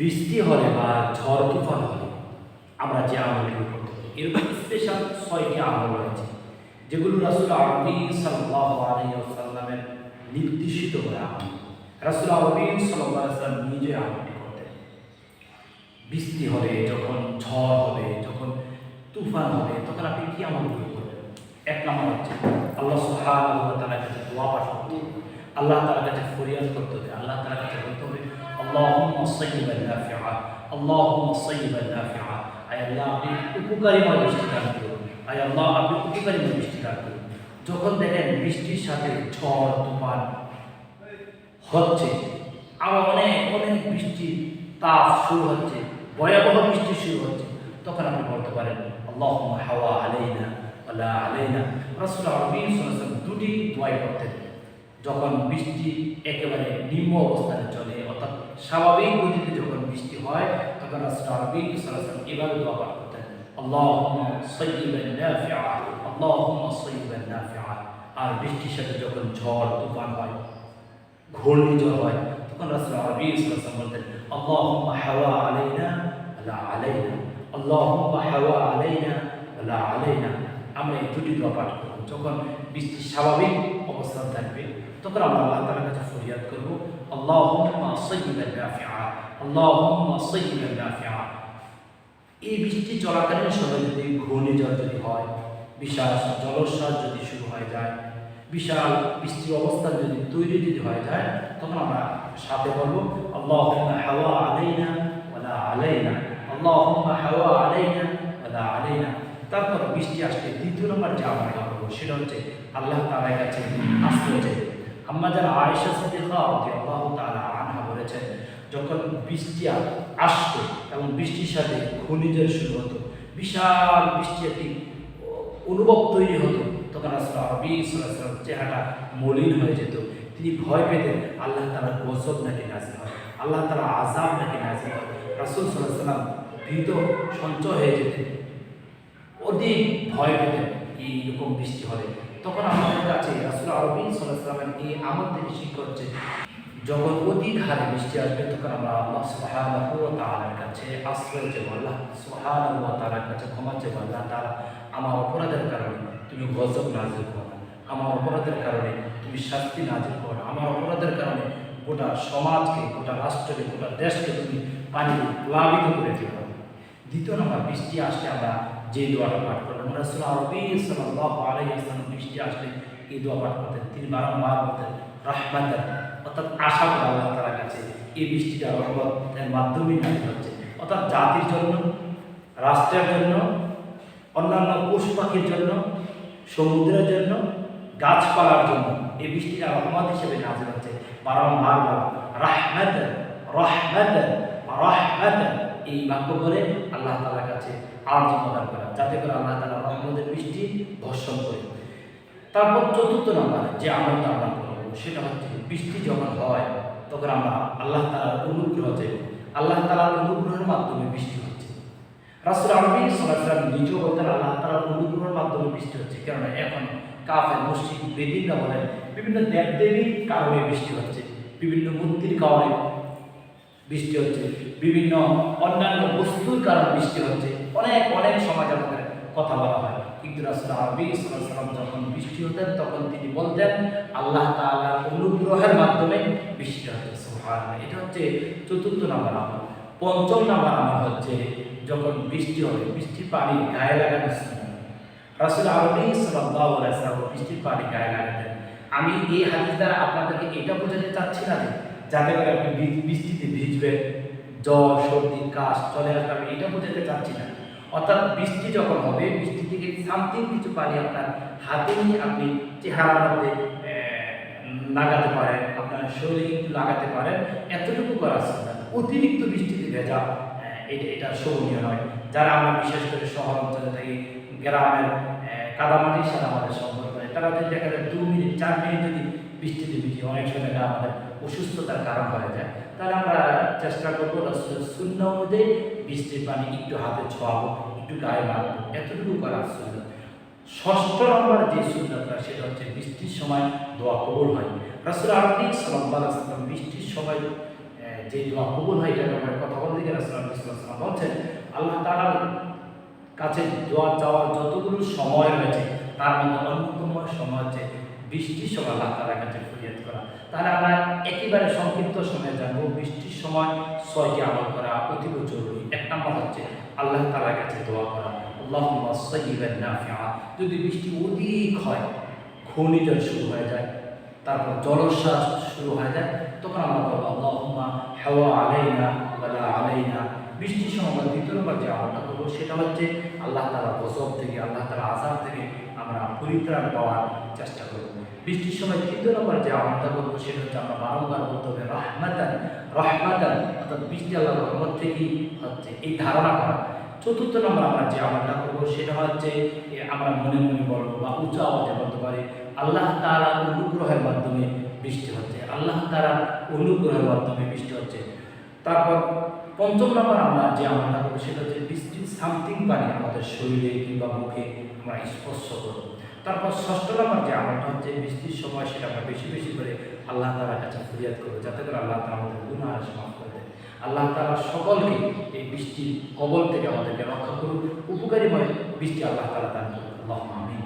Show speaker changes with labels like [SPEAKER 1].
[SPEAKER 1] বৃষ্টি হলে বা ঝড় তুফান হলে আমরা যে আমলগুলো করতে পারি এরকম স্পেশাল ছয়টি আমল রয়েছে, যেগুলো রাসুল আরবি সাল্লাহ নির্দেশিত করে আমল। রাসুল আরবি সাল্লাহ সাল্লাম নিজে আমলটি করতেন। বৃষ্টি হবে যখন ঝড় হবে যখন তুফান হবে তখন আপনি কি আমলগুলো করবেন? এক নম্বর হচ্ছে আল্লাহ সুহান আল্লাহ তালার কাছে দোয়া পাঠ করতে আল্লাহ তালার কাছে ফরিয়াদ করতে হবে। আল্লাহ তালার কাছে বলতে হবে اللهم صيبا نافعا اللهم صيبا نافعا আয় আল্লাহ আপনি উপকারীময় বৃষ্টি দান করুন আয় আল্লাহ আপনি উপকারীময় বৃষ্টি দান করুন যখন দেখেন বৃষ্টির সাথে ঝড় তুফান হচ্ছে আবার অনেক অনেক বৃষ্টি তাপ শুরু হচ্ছে ভয়াবহ বৃষ্টি শুরু হচ্ছে তখন আপনি বলতে পারেন আল্লাহ হাওয়া আলাইনা আল্লাহ আলাইনা রাসুল আরবি সাল্লাল্লাহু দুটি দোয়াই করতেন যখন বৃষ্টি একেবারে নিম্ন অবস্থানে চলে অর্থাৎ স্বাভাবিক গতিতে যখন বৃষ্টি হয়, তখন আরবি সাল্লাল্লাহু এভাবে দোয়া পাঠ করতেন আর বৃষ্টির সাথে যখন ঝড়, তুফান হয় ঘূর্ণিঝড় হয়, তখন রাসুল আরবি সাল্লাল্লাহু বলতেন, আল্লাহুম্মা হাওয়া আলাইনা, লা আলাইনা। আল্লাহুম্মা হাওয়া আলাইনা, লা আলাইনা। আমরা এই দুটি দোয়া পাঠ করব। যখন বৃষ্টি স্বাভাবিক অবস্থান থাকবে, তখন আমরা আল্লাহ তাআলার কাছে ফরিয়াদ করব। আল্লাহুম্মা সাইয়্যিবান নাফিআ আল্লাহুম্মা সাইয়্যিবান নাফিআ এই বৃষ্টি চলাকালীন সময় যদি ঘূর্ণিঝড় যদি হয়, বিশাল জলোচ্ছ্বাস যদি শুরু হয়ে যায়, বিশাল বৃষ্টির অবস্থান যদি তৈরি যদি হয়ে যায়, তখন আমরা সাথে বলব আল্লাহ হাওয়া আলাইনা ওলা আলাইনা। আল্লাহ হাওয়া আলাইনা ওলা আলাইনা। তারপর বৃষ্টি আসলে দ্বিতীয় নম্বর যে আমরা করব, সেটা হচ্ছে আল্লাহ তালার কাছে আশ্রয় চাই। আম্মা যারা আয়েশা সাথে আল্লাহ তালা আনহা বলেছেন, যখন বৃষ্টি আসতো এবং বৃষ্টির সাথে ঘূর্ণিঝড় শুরু হতো, বিশাল বৃষ্টি একটি অনুভব তৈরি হতো, তখন আসলে আরবি সাল্লাম চেহারা মলিন হয়ে যেত। তিনি ভয় পেতেন আল্লাহ তালার গজব নাকি নাজিল হয়, আল্লাহ তালা আজাব নাকি নাজিল হয়। রাসুল সাল্লাহ সাল্লাম ভীত, সঞ্চয় হয়ে যেতেন। অধিক ভয় পেতেন এইরকম বৃষ্টি হলে। তখন আমাদের কাছে রাসুল আরবি সাল্লাহ সাল্লামের এই আমল থেকে শিক্ষা যখন অধিক হারে বৃষ্টি আসবে, তখন আমরা আল্লাহ সুবহানাহু ওয়া তাআলার কাছে আশ্রয় চাইব। আল্লাহ সুবহানাহু ওয়া তাআলার কাছে ক্ষমা চাইব। আল্লাহ তাআলা আমার অপরাধের কারণে তুমি গজব নাজিল করো আমার অপরাধের কারণে তুমি শাস্তি নাজিল করো আমার অপরাধের কারণে গোটা সমাজকে, গোটা রাষ্ট্রকে, গোটা দেশকে তুমি পানি প্লাবিত করে দিও। দ্বিতীয় নম্বর, বৃষ্টি আসলে আমরা যে দোয়াটা পাঠ করলাম, রাসূল আরবি সাল্লাল্লাহু আলাইহি ওয়াসাল্লাম বৃষ্টি আসলে এই দোয়া পাঠ করতেন। তিনি বারংবার বলতেন রাহমাতান অর্থাৎ আশা করা আল্লাহ তালার কাছে। এই বৃষ্টিটা রহমতের মাধ্যমেই নাজিল হচ্ছে। অর্থাৎ জাতির জন্য, রাষ্ট্রের জন্য, অন্যান্য পশু পাখির জন্য, সমুদ্রের জন্য, গাছপালার জন্য এই বৃষ্টিটা রহমত হিসেবে নাজিল হচ্ছে। বারংবার বলা রাহমাত রহমাত রহমাত এই বাক্য বলে আল্লাহ তালার কাছে আর্জি প্রদান করা। যাতে করে আল্লাহ তালা রহমতের বৃষ্টি ধর্ষণ করে। তারপর চতুর্থ নম্বর, যে আমলটা আমরা করব, সেটা হচ্ছে বৃষ্টি যখন হয়, তখন আমরা আল্লাহ তালার অনুগ্রহ চাইব আল্লাহ তালার অনুগ্রহের মাধ্যমে বৃষ্টি হচ্ছে। রাসুল আরবি সাল্লাম নিজেও বলতেন, আল্লাহ তালার অনুগ্রহের মাধ্যমে বৃষ্টি হচ্ছে। কেননা এখন কাফের মসজিদ বেদিনরা বলেন, বিভিন্ন দেবদেবীর কারণে বৃষ্টি হচ্ছে, বিভিন্ন মূর্তির কারণে বৃষ্টি হচ্ছে, বিভিন্ন অন্যান্য বস্তুর কারণে বৃষ্টি হচ্ছে। অনেক অনেক সমাজ আমাদের কথা বলা হয়। কিন্তু রাসুল আরবি সাল্লাম যখন বৃষ্টি হতেন, তখন তিনি বলতেন, আল্লাহ তাআলার অনুগ্রহের মাধ্যমে বৃষ্টি সুবহানাল্লাহ। এটা হচ্ছে চতুর্থ নাম্বার আমল। পঞ্চম নাম্বার আমল হচ্ছে যখন বৃষ্টি হবে বৃষ্টির পানি গায়ে লাগানো। রাসুল আরবি আলাইহি বৃষ্টির পানি গায়ে লাগাতেন। আমি এই হাদিস দ্বারা আপনাদেরকে এটা বোঝাতে চাচ্ছি না যাতে করে আপনি বৃষ্টিতে ভিজবেন, জ্বর, সর্দি, কাশ, চলে আসবে আমি এটা বোঝাতে চাচ্ছি না। অর্থাৎ বৃষ্টি যখন হবে, বৃষ্টি থেকে সামথিং কিছু পানি আপনার হাতে নিয়ে আপনি চেহারার মধ্যে লাগাতে পারেন, আপনার শরীরে একটু লাগাতে পারেন। এতটুকু করা অতিরিক্ত বৃষ্টিতে ভেজা এটা এটা শোভনীয় নয়। যারা আমরা বিশেষ করে শহর অঞ্চলে থাকি, গ্রামের কাদামাটির সাথে আমাদের সম্পর্ক হয় তারা যদি দেখা যায় দু মিনিট, চার মিনিট যদি বৃষ্টিতে ভিজি, অনেক সময় আমাদের অসুস্থতার কারণ হয়ে যায়। তাহলে আমরা চেষ্টা করব শূন্য অনুযায়ী বৃষ্টির পানি একটু হাতে ছোয়াবো, একটু গায়ে মারবো এতটুকু করা সুন্দর ষষ্ঠ নম্বর যে সুন্দরতা সেটা হচ্ছে বৃষ্টির সময় দোয়া কবুল হয়। রাসুল আলাইহি ওয়াসাল্লাম বৃষ্টির সময় যে দোয়া কবুল হয় এটা ব্যাপারে কথা বলতে বলছেন, আল্লাহ তাআলার কাছে দোয়া চাওয়ার যতগুলো সময় রয়েছে, তার মধ্যে অন্যতম সময় হচ্ছে বৃষ্টির সময় আল্লাহ তাআলার কাছে ফরিয়াদ তাহলে আমরা একেবারে সংক্ষিপ্ত সময়ে জানব, বৃষ্টির সময় ছয়টি আমল করা অতীব জরুরি। এক নম্বর হচ্ছে আল্লাহ তালার কাছে দোয়া করা। যদি বৃষ্টি অধিক হয়, ঘূর্ণিঝড় শুরু হয়ে যায়, তারপর জলশ্বাস শুরু হয়ে যায়, তখন আমরা বলব, আল্লাহুম্মা হাওয়া আলাইনা আলাইনা বৃষ্টির সময় দ্বিতীয় নম্বর যে আমলটা করব সেটা হচ্ছে আল্লাহ তালা গজব থেকে, আল্লাহ তালা আজাব থেকে আমরা পরিত্রাণ পাওয়ার চেষ্টা করব। বৃষ্টির সময় তৃতীয় নম্বর যে আমলটা করব সেটা হচ্ছে আমরা বারংবার বলতে হবে রহমাতান রহমাতান, অর্থাৎ বৃষ্টি আল্লাহ রহমত থেকেই হচ্ছে এই ধারণা করা। চতুর্থ নম্বর আমরা যে আমলটা করব, সেটা হচ্ছে আমরা মনে মনে বলব বা উচ্চ আওয়াজে বলতে পারি, আল্লাহ তাআলা অনুগ্রহের মাধ্যমে বৃষ্টি হচ্ছে। আল্লাহ তাআলা অনুগ্রহের মাধ্যমে বৃষ্টি হচ্ছে। তারপর পঞ্চম নম্বর আমরা যে আমলটা করব সেটা হচ্ছে বৃষ্টির সামথিং পানি আমাদের শরীরে কিংবা মুখে আমরা স্পর্শ করব। তারপর ষষ্ঠ নম্বর যে আমলটা হচ্ছে, বৃষ্টির সময় সেটা আমরা বেশি বেশি করে আল্লাহ তালার কাছে ফরিয়াদ করব, যাতে করে আল্লাহ তালা আমাদের গুণাহ সমাপ্ত করে দেয়। আল্লাহ তালা সকলকে এই বৃষ্টির কবল থেকে আমাদেরকে রক্ষা করুন উপকারীময় বৃষ্টি আল্লাহ তালা দান করুন আল্লাহ আমিন।